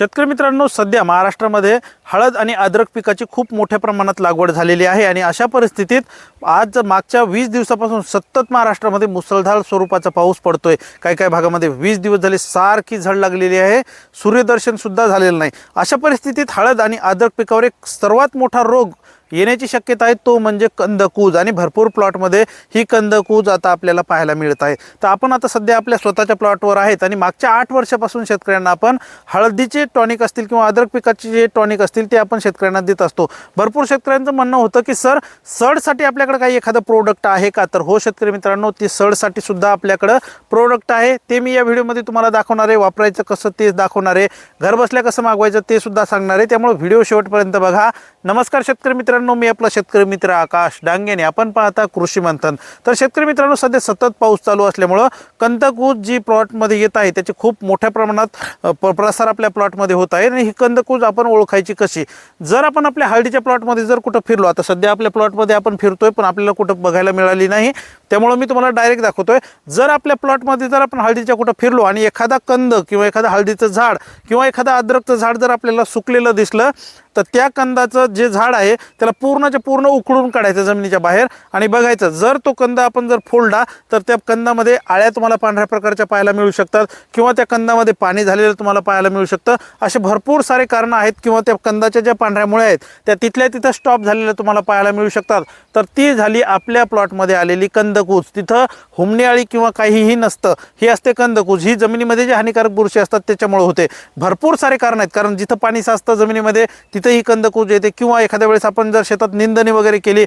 शेतकरी मित्रांनो सध्या महाराष्ट्रामध्ये हळद आणि अद्रक पिकाची खूप मोठ्या प्रमाणात लागवड झालेली आहे आणि अशा परिस्थितीत आज मागच्या वीस दिवसापासून सतत महाराष्ट्रामध्ये मुसळधार स्वरूपाचा पाऊस पडतोय. काही काही भागामध्ये वीस दिवस झाले सारखी झड लागलेली आहे. सूर्यदर्शनसुद्धा झालेलं नाही. अशा परिस्थितीत हळद आणि अद्रक पिकावर एक सर्वात मोठा रोग येण्याची शक्यता आहे तो म्हणजे कंदकूज आणि भरपूर प्लॉटमध्ये ही कंदकूज आता आपल्याला पाहायला मिळत आहे. तर आपण आता सध्या आपल्या स्वतःच्या प्लॉटवर आहेत आणि मागच्या आठ वर्षापासून शेतकऱ्यांना आपण हळदीचे टॉनिक असतील किंवा अद्रक पिकाचे जे टॉनिक असतील ते आपण शेतकऱ्यांना देत असतो. भरपूर शेतकऱ्यांचं म्हणणं होतं की सर सडसाठी आपल्याकडे काही एखादं प्रोडक्ट आहे का? तर हो शेतकरी मित्रांनो ती सडसाठी सुद्धा आपल्याकडं प्रोडक्ट आहे. ते मी या व्हिडिओमध्ये तुम्हाला दाखवणार आहे. वापरायचं कसं ते दाखवणार आहे. घरबसल्या कसं मागवायचं ते सुद्धा सांगणार आहे. त्यामुळे व्हिडिओ शेवटपर्यंत बघा. नमस्कार शेतकरी मित्रांनो मी आपला शेतकरी मित्र आकाश डांगेने. आपण पाहता कृषी मंथन. तर शेतकरी मित्रांनो सध्या सतत पाऊस चालू असल्यामुळं कंदकूज जी प्लॉटमध्ये येत आहे त्याचे खूप मोठ्या प्रमाणात प्रसार आपल्या प्लॉटमध्ये होत आहे आणि ही कंदकूज आपण ओळखायची कशी जर आपण आपल्या हळदीच्या प्लॉटमध्ये जर कुठं फिरलो आता सध्या आपल्या प्लॉटमध्ये आपण फिरतोय पण आपल्याला कुठं बघायला मिळाली नाही त्यामुळं मी तुम्हाला डायरेक्ट दाखवतोय. जर आपल्या प्लॉटमध्ये जर आपण हळदीच्या कुठं फिरलो आणि एखादा कंद किंवा एखादा हळदीचं झाड किंवा एखादा अद्रकचं झाड जर आपल्याला सुकलेलं दिसलं तर त्या कंदाचं जे झाड आहे त्याला पूर्णच्या पूर्ण उकळून काढायचं जमिनीच्या बाहेर आणि बघायचं. जर तो कंद आपण जर फोडला तर त्या कंदामध्ये आळ्या तुम्हाला पांढऱ्या प्रकारच्या पाहायला मिळू शकतात किंवा त्या कंदामध्ये पाणी झालेलं तुम्हाला पाहायला मिळू शकतं. असे भरपूर सारे कारणं आहेत किंवा त्या कंदाच्या ज्या पांढऱ्यामुळे आहेत त्या तिथल्या तिथं स्टॉप झालेल्या तुम्हाला पाहायला मिळू शकतात. तर ती झाली आपल्या प्लॉटमध्ये आलेली कंदकूज. तिथं हुमणीआळी किंवा काहीही नसतं. ही असते कंदकूज. ही जमिनीमध्ये जे हानिकारक बुरशी असतात त्याच्यामुळे होते. भरपूर सारे कारण आहेत. कारण जिथं पाणी साचतं जमिनीमध्ये तिथं ही कंदकूज येते. किंवा एखाद्या वेळेस आपण जर शेतात निंदणी वगैरे केली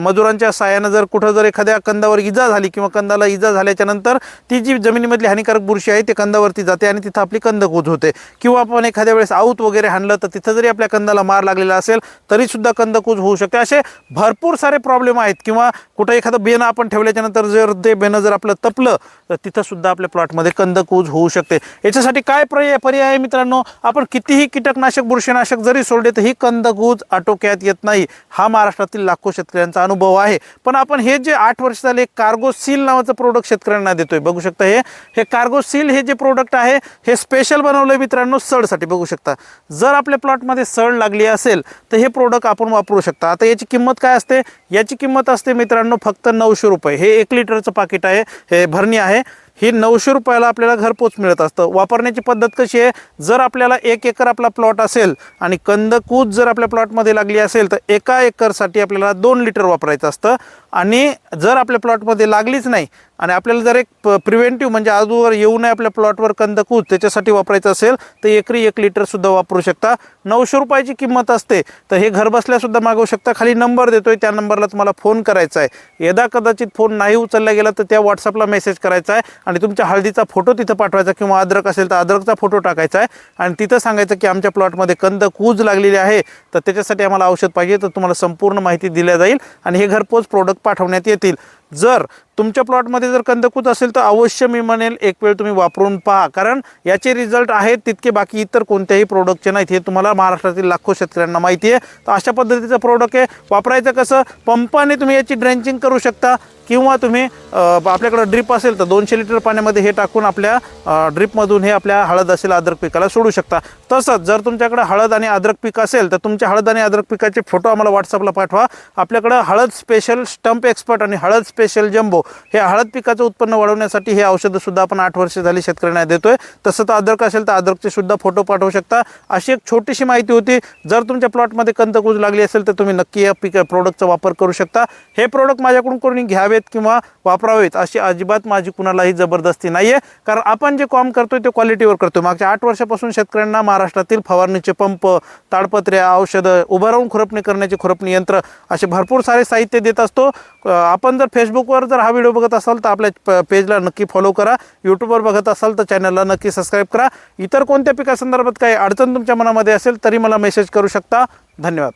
मजुरांच्या साहाय्यानं जर कुठं जर एखाद्या कंदावर इजा झाली किंवा कंदाला इजा झाल्याच्यानंतर ती जी जमिनीमधली हानिकारक बुरशी आहे ते कंदावरती जाते आणि तिथं आपली कंदकूज होते. किंवा आपण एखाद्या वेळेस आऊत वगैरे हाणलं तर तिथं जरी आपल्या कंदाला मार लागलेला असेल तरी सुद्धा कंदकूज होऊ शकते. असे भरपूर सारे प्रॉब्लेम आहेत. किंवा कुठं एखादं बेनं आपण ठेवल्याच्या नंतर जर ते बेनं जर आपलं तपलं तर तिथं सुद्धा आपल्या प्लॉटमध्ये कंदकूज होऊ शकते. याच्यासाठी काय पर्याय पर्याय आहे मित्रांनो? आपण कितीही कीटकनाशक बुरशीनाशक जरी सोडले तर ही कंदकूज आटोक्यात येत नाही. हा महाराष्ट्रातील लाखो शेतकऱ्यांचा अनुभव आहे. पण आपण हे जे आठ वर्ष झाले कार्गो सील नावाचं प्रोडक्ट शेतकऱ्यांना देतोय बघू शकता हे? हे कार्गो सील हे जे प्रोडक्ट आहे हे स्पेशल बनवलंय मित्रांनो सडसाठी. बघू शकता. जर आपल्या प्लॉटमध्ये सड लागली असेल तर हे प्रोडक्ट आपण वापरू शकता. आता याची किंमत काय असते? याची किंमत असते मित्रांनो फक्त नऊशे रुपये. हे एक लिटरचं पाकिट आहे हे भरणी आहे. ही नऊशे रुपयाला आपल्याला घरपोच मिळत असतं. वापरण्याची पद्धत कशी आहे? जर आपल्याला एक एकर आपला प्लॉट असेल आणि कंदकूज जर आपल्या प्लॉटमध्ये लागली असेल तर एका एकरसाठी आपल्याला दोन लिटर वापरायचं असतं. आणि जर आपल्या प्लॉटमध्ये लागलीच नाही आणि आपल्याला जर एक प प्रिव्हेंटिव्ह म्हणजे आजूवर येऊ नये आपल्या प्लॉटवर कंदकूज त्याच्यासाठी वापरायचं असेल तर एकरी एक लिटरसुद्धा वापरू शकता. नऊशे रुपयाची किंमत असते तर हे घरबसल्यासुद्धा मागवू शकता. खाली नंबर देतो आहे त्या नंबरला तुम्हाला फोन करायचा आहे. यदा कदाचित फोन नाही उचलला गेला तर त्या व्हॉट्सअपला मेसेज करायचा आहे. आणि तुमच्या हळदीचा फोटो तिथं पाठवायचा किंवा अद्रक असेल तर अद्रकचा फोटो टाकायचा आहे. आणि तिथं सांगायचं की आमच्या प्लॉटमध्ये कंद कूज लागलेली आहे. तर त्याच्यासाठी आम्हाला औषध पाहिजे. तर तुम्हाला संपूर्ण माहिती दिल्या जाईल आणि हे घरपोच प्रोडक्ट पाठवण्यात येतील. जर तुमच्या प्लॉटमध्ये जर कंदकूत असेल तर अवश्य मी म्हणेल एक वेळ तुम्ही वापरून पहा. कारण याचे रिझल्ट आहेत तितके बाकी इतर कोणत्याही प्रोडक्टचे नाहीत. हे तुम्हाला महाराष्ट्रातील लाखो शेतकऱ्यांना माहिती आहे. तर अशा पद्धतीचं प्रोडक्ट आहे. वापरायचं कसं? पंपाने तुम्ही याची ड्रेंचिंग करू शकता. किंवा तुम्ही आपल्याकडं ड्रिप असेल तर दोनशे लिटर पाण्यामध्ये हे टाकून आपल्या ड्रिपमधून हे आपल्या हळद असेल अद्रक पिकाला सोडू शकता. तसंच जर तुमच्याकडे हळद आणि अद्रक पीक असेल तर तुमच्या हळद आणि अद्रक पिकाचे फोटो आम्हाला व्हॉट्सअपला पाठवा. आपल्याकडं हळद स्पेशल स्टंप एक्सपर्ट आणि हळद स्पेशल जम्बो हे हळद पिकाचं उत्पन्न वाढवण्यासाठी हे औषधं सुद्धा आपण आठ वर्ष झाली शेतकऱ्यांना देतोय. तसं तर अद्रक असेल तर अद्रकचे सुद्धा फोटो पाठवू शकता. अशी एक छोटीशी माहिती होती. जर तुमच्या प्लॉटमध्ये कंदकूज लागली असेल तर तुम्ही नक्की या पिक प्रोडक्टचा वापर करू शकता. हे प्रोडक्ट माझ्याकडून कोणी घ्यावेत किंवा वापरावेत अशी अजिबात माझी कुणालाही जबरदस्ती नाही आहे कारण आपण जे काम करतोय ते क्वालिटीवर करतो मागच्या आठ वर्षापासून शेतकऱ्यांना महाराष्ट्रातील फवारणीचे पंप ताडपत्र्या औषधं उभं राहून खुरपणी करण्याची खुरपणी यंत्र असे भरपूर सारे साहित्य देत असतो. आपण जर फेसबुकवर जर हा व्हिडिओ बघत असाल तर आपल्या प- पेजला नक्की फॉलो करा. यूट्यूबवर बघत असाल तर चॅनलला नक्की सबस्क्राईब करा. इतर कोणत्या पिकासंदर्भात काही अडचण तुमच्या मनामध्ये असेल तरी मला मेसेज करू शकता. धन्यवाद.